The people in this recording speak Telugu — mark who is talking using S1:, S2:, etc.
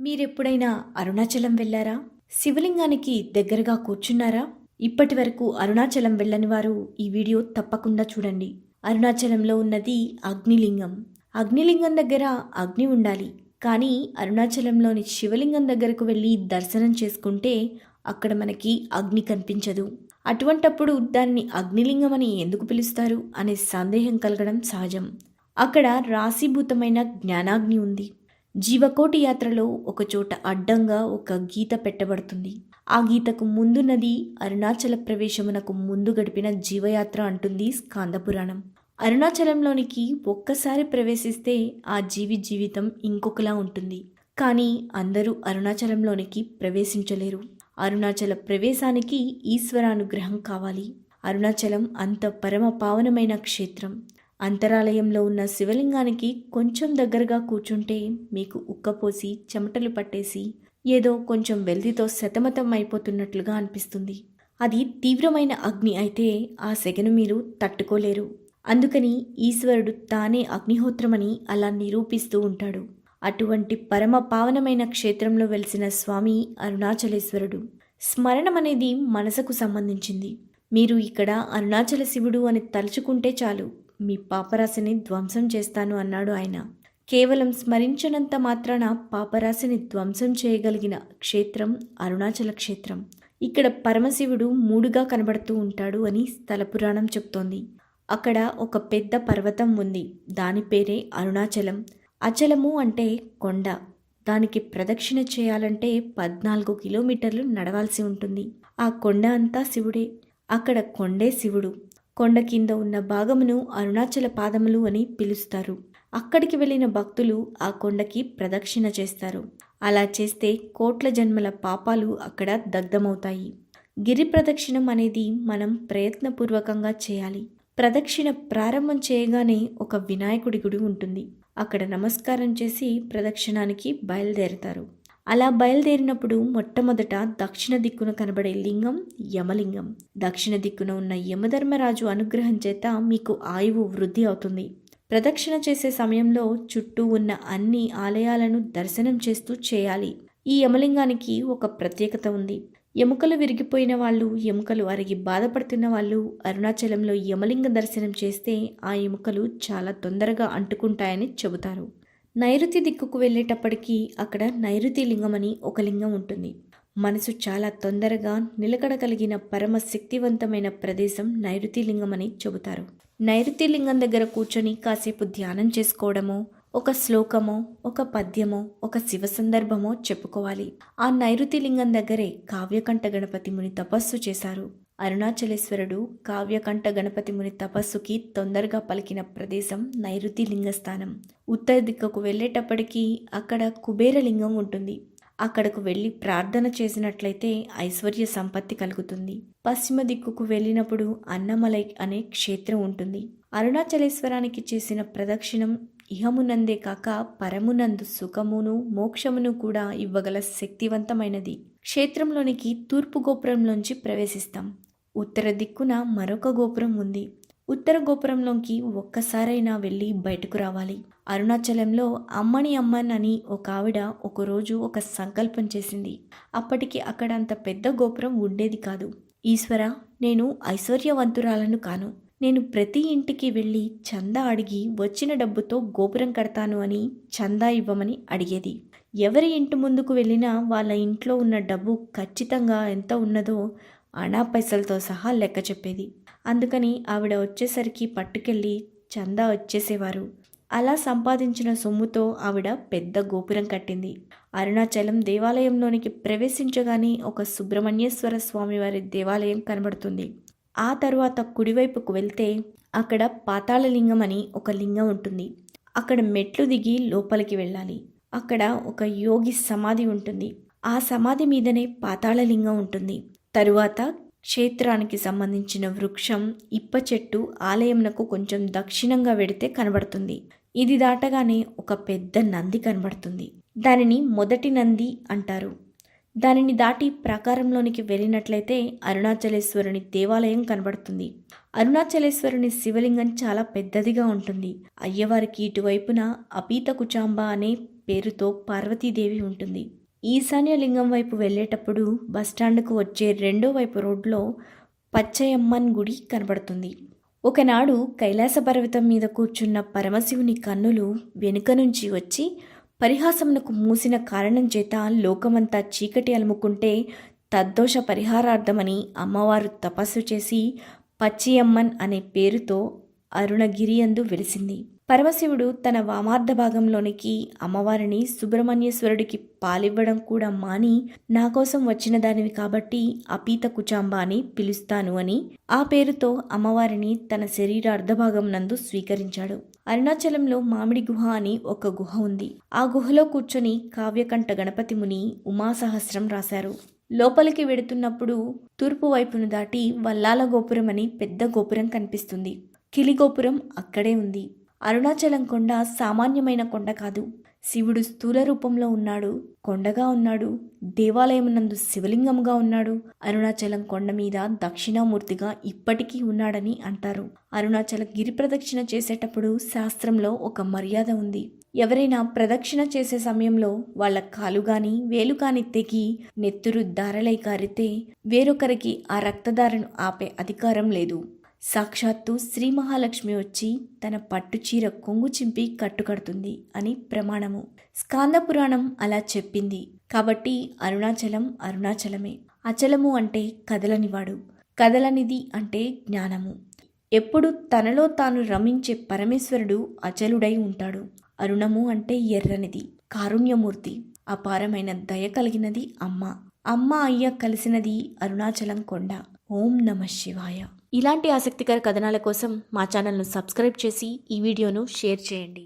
S1: మీరెప్పుడైనా అరుణాచలం వెళ్ళారా? శివలింగానికి దగ్గరగా కూర్చున్నారా? ఇప్పటి వరకు అరుణాచలం వెళ్ళని వారు ఈ వీడియో తప్పకుండా చూడండి. అరుణాచలంలో ఉన్నది అగ్నిలింగం. అగ్నిలింగం దగ్గర అగ్ని ఉండాలి. కానీ అరుణాచలంలోని శివలింగం దగ్గరకు వెళ్ళి దర్శనం చేసుకుంటే అక్కడ మనకి అగ్ని కనిపించదు. అటువంటప్పుడు దాన్ని అగ్నిలింగం అని ఎందుకు పిలుస్తారు? అనే సందేహం కలగడం సహజం. అక్కడ రాశీభూతమైన జ్ఞానాగ్ని ఉంది. జీవకోటి యాత్రలో ఒకచోట అడ్డంగా ఒక గీత పెట్టబడుతుంది. ఆ గీతకు ముందున్నది అరుణాచల ప్రవేశమునకు ముందు గడిపిన జీవయాత్ర అంటుంది స్కాందపురాణం. అరుణాచలంలోనికి ఒక్కసారి ప్రవేశిస్తే ఆ జీవి జీవితం ఇంకొకలా ఉంటుంది. కానీ అందరూ అరుణాచలంలోనికి ప్రవేశించలేరు. అరుణాచల ప్రవేశానికి ఈశ్వరానుగ్రహం కావాలి. అరుణాచలం అంత పరమ పావనమైన క్షేత్రం. అంతరాలయంలో ఉన్న శివలింగానికి కొంచెం దగ్గరగా కూర్చుంటే మీకు ఉక్కపోసి చెమటలు పట్టేసి ఏదో కొంచెం వెల్దితో శతమతం అయిపోతున్నట్లుగా అనిపిస్తుంది. అది తీవ్రమైన అగ్ని అయితే ఆ సెగను మీరు తట్టుకోలేరు. అందుకని ఈశ్వరుడు తానే అగ్నిహోత్రమని అలా నిరూపిస్తూ ఉంటాడు. అటువంటి పరమ పావనమైన క్షేత్రంలో వెలిసిన స్వామి అరుణాచలేశ్వరుడు. స్మరణం అనేది మనసుకు సంబంధించింది. మీరు ఇక్కడ అరుణాచల శివుడు అని తలుచుకుంటే చాలు. మీ పాపరాశిని ధ్వంసం చేస్తాను అన్నాడు ఆయన. కేవలం స్మరించనంత మాత్రాన పాపరాశిని ధ్వంసం చేయగలిగిన క్షేత్రం అరుణాచల క్షేత్రం. ఇక్కడ పరమశివుడు మూడుగా కనబడుతూ ఉంటాడు అని స్థల పురాణం చెప్తోంది. అక్కడ ఒక పెద్ద పర్వతం ఉంది. దాని పేరే అరుణాచలం. అచలము అంటే కొండ. దానికి ప్రదక్షిణ చేయాలంటే పద్నాలుగు కిలోమీటర్లు నడవాల్సి ఉంటుంది. ఆ కొండ అంతా శివుడే. అక్కడ కొండే శివుడు. కొండ కింద ఉన్న భాగమును అరుణాచల పాదములు అని పిలుస్తారు. అక్కడికి వెళ్ళిన భక్తులు ఆ కొండకి ప్రదక్షిణ చేస్తారు. అలా చేస్తే కోట్ల జన్మల పాపాలు అక్కడ దగ్ధమవుతాయి. గిరి ప్రదక్షిణం అనేది మనం ప్రయత్నపూర్వకంగా చేయాలి. ప్రదక్షిణ ప్రారంభం చేయగానే ఒక వినాయకుడి గుడి ఉంటుంది. అక్కడ నమస్కారం చేసి ప్రదక్షిణానికి బయలుదేరతారు. అలా బయలుదేరినప్పుడు మొట్టమొదట దక్షిణ దిక్కున కనబడే లింగం యమలింగం. దక్షిణ దిక్కున ఉన్న యమధర్మరాజు అనుగ్రహం చేత మీకు ఆయువు వృద్ధి అవుతుంది. ప్రదక్షిణ చేసే సమయంలో చుట్టూ ఉన్న అన్ని ఆలయాలను దర్శనం చేస్తూ చేయాలి. ఈ యమలింగానికి ఒక ప్రత్యేకత ఉంది. ఎముకలు విరిగిపోయిన వాళ్ళు ఎముకలు అరిగి బాధపడుతున్న వాళ్ళు అరుణాచలంలో యమలింగ దర్శనం చేస్తే ఆ ఎముకలు చాలా తొందరగా అంటుకుంటాయని చెబుతారు. నైరుతి దిక్కుకు వెళ్ళేటప్పటికీ అక్కడ నైరుతి లింగం అని ఒక లింగం ఉంటుంది. మనసు చాలా తొందరగా నిలకడ కలిగిన పరమ శక్తివంతమైన ప్రదేశం నైరుతి లింగం అని చెబుతారు. నైరుతి లింగం దగ్గర కూర్చొని కాసేపు ధ్యానం చేసుకోవడమో ఒక శ్లోకమో ఒక పద్యమో ఒక శివ సందర్భమో చెప్పుకోవాలి. ఆ నైరుతి లింగం దగ్గరే కావ్యకంఠ గణపతి ముని తపస్సు చేశారు. అరుణాచలేశ్వరుడు కావ్యకంఠ గణపతి ముని తపస్సుకి తొందరగా పలికిన ప్రదేశం నైరుతి లింగస్థానం. ఉత్తర దిక్కుకు వెళ్ళేటప్పటికీ అక్కడ కుబేరలింగం ఉంటుంది. అక్కడకు వెళ్ళి ప్రార్థన చేసినట్లయితే ఐశ్వర్య సంపత్తి కలుగుతుంది. పశ్చిమ దిక్కుకు వెళ్ళినప్పుడు అన్నమలై అనే క్షేత్రం ఉంటుంది. అరుణాచలేశ్వరానికి చేసిన ప్రదక్షిణం ఇహమునందే కాక పరమునందు సుఖమును మోక్షమును కూడా ఇవ్వగల శక్తివంతమైనది. క్షేత్రంలోనికి తూర్పు గోపురంలోంచి ప్రవేశిస్తాం. ఉత్తర దిక్కున మరొక గోపురం ఉంది. ఉత్తర గోపురంలోకి ఒక్కసారైనా వెళ్ళి బయటకు రావాలి. అరుణాచలంలో అమ్మని అమ్మన్ అని ఒక ఆవిడ ఒకరోజు ఒక సంకల్పం చేసింది. అప్పటికి అక్కడ అంత పెద్ద గోపురం ఉండేది కాదు. ఈశ్వర నేను ఐశ్వర్యవంతురాలను కాను. నేను ప్రతి ఇంటికి వెళ్ళి చందా అడిగి వచ్చిన డబ్బుతో గోపురం కడతాను అని చందా ఇవ్వమని అడిగేది. ఎవరి ఇంటి ముందుకు వెళ్ళినా వాళ్ళ ఇంట్లో ఉన్న డబ్బు ఖచ్చితంగా ఎంత ఉన్నదో అనా పైసలతో సహా లెక్క చెప్పేది. అందుకని ఆవిడ వచ్చేసరికి పట్టుకెళ్ళి చందా వచ్చేసేవారు. అలా సంపాదించిన సొమ్ముతో ఆవిడ పెద్ద గోపురం కట్టింది. అరుణాచలం దేవాలయంలోనికి ప్రవేశించగానే ఒక సుబ్రహ్మణ్యేశ్వర స్వామివారి దేవాలయం కనబడుతుంది. ఆ తరువాత కుడివైపుకు వెళ్తే అక్కడ పాతాళలింగం అని ఒక లింగం ఉంటుంది. అక్కడ మెట్లు దిగి లోపలికి వెళ్ళాలి. అక్కడ ఒక యోగి సమాధి ఉంటుంది. ఆ సమాధి మీదనే పాతాళలింగం ఉంటుంది. తరువాత క్షేత్రానికి సంబంధించిన వృక్షం ఇప్ప చెట్టు ఆలయంనకు కొంచెం దక్షిణంగా వెడితే కనబడుతుంది. ఇది దాటగానే ఒక పెద్ద నంది కనబడుతుంది. దానిని మొదటి నంది అంటారు. దానిని దాటి ప్రాకారంలోనికి వెళ్ళినట్లయితే అరుణాచలేశ్వరుని దేవాలయం కనబడుతుంది. అరుణాచలేశ్వరుని శివలింగం చాలా పెద్దదిగా ఉంటుంది. అయ్యవారికి ఇటువైపున అపీత కుచాంబ అనే పేరుతో పార్వతీదేవి ఉంటుంది. ఈశాన్య లింగం వైపు వెళ్ళేటప్పుడు బస్టాండ్కు వచ్చే రెండో వైపు రోడ్లో పచ్చయమ్మన్ గుడి కనబడుతుంది. ఒకనాడు కైలాస పర్వతం మీద కూర్చున్న పరమశివుని కన్నులు వెనుక నుంచి వచ్చి పరిహాసమునకు మూసిన కారణం చేత లోకమంతా చీకటి అలుముకుంటే తద్దోష పరిహారార్థమని అమ్మవారు తపస్సు చేసి పచ్చియమ్మన్ అనే పేరుతో అరుణగిరి అందు వెలిసింది. పరమశివుడు తన వామార్ధ భాగంలోనికి అమ్మవారిని సుబ్రహ్మణ్యేశ్వరుడికి పాలివ్వడం కూడా మాని నా కోసం వచ్చిన దానివి కాబట్టి అపీత కుచాంబ అని పిలుస్తాను అని ఆ పేరుతో అమ్మవారిని తన శరీర అర్ధభాగం నందు స్వీకరించాడు. అరుణాచలంలో మామిడి గుహ అని ఒక గుహ ఉంది. ఆ గుహలో కూర్చొని కావ్యకంఠ గణపతి ముని ఉమాసహస్రం రాశారు. లోపలికి వెడుతున్నప్పుడు తూర్పు వైపును దాటి వల్లాల గోపురం అని పెద్ద గోపురం కనిపిస్తుంది. కిలి గోపురం అక్కడే ఉంది. అరుణాచలం కొండ సామాన్యమైన కొండ కాదు. శివుడు స్థూల రూపంలో ఉన్నాడు. కొండగా ఉన్నాడు. దేవాలయమునందు శివలింగముగా ఉన్నాడు. అరుణాచలం కొండ మీద దక్షిణామూర్తిగా ఇప్పటికీ ఉన్నాడని అంటారు. అరుణాచల గిరి ప్రదక్షిణ చేసేటప్పుడు శాస్త్రంలో ఒక మర్యాద ఉంది. ఎవరైనా ప్రదక్షిణ చేసే సమయంలో వాళ్ళ కాలు గాని వేలు కాని తెగి నెత్తురు దారలై కారితే వేరొకరికి ఆ రక్తదారను ఆపే అధికారం లేదు. సాక్షాత్తు శ్రీ మహాలక్ష్మి వచ్చి తన పట్టు చీర కొంగు చింపి కట్టుకడుతుంది అని ప్రమాణము. స్కాంద పురాణం అలా చెప్పింది. కాబట్టి అరుణాచలం అరుణాచలమే. అచలము అంటే కదలనివాడు. కదలనిది అంటే జ్ఞానము. ఎప్పుడు తనలో తాను రమించే పరమేశ్వరుడు అచలుడై ఉంటాడు. అరుణము అంటే ఎర్రనిది కారుణ్యమూర్తి అపారమైన దయ కలిగినది అమ్మ. అమ్మ అయ్య కలిసినది అరుణాచలం కొండ. ఓం నమ శివాయ. ఇలాంటి ఆసక్తికర కథనాల కోసం మా ఛానల్ను సబ్స్క్రైబ్ చేసి ఈ వీడియోను షేర్ చేయండి.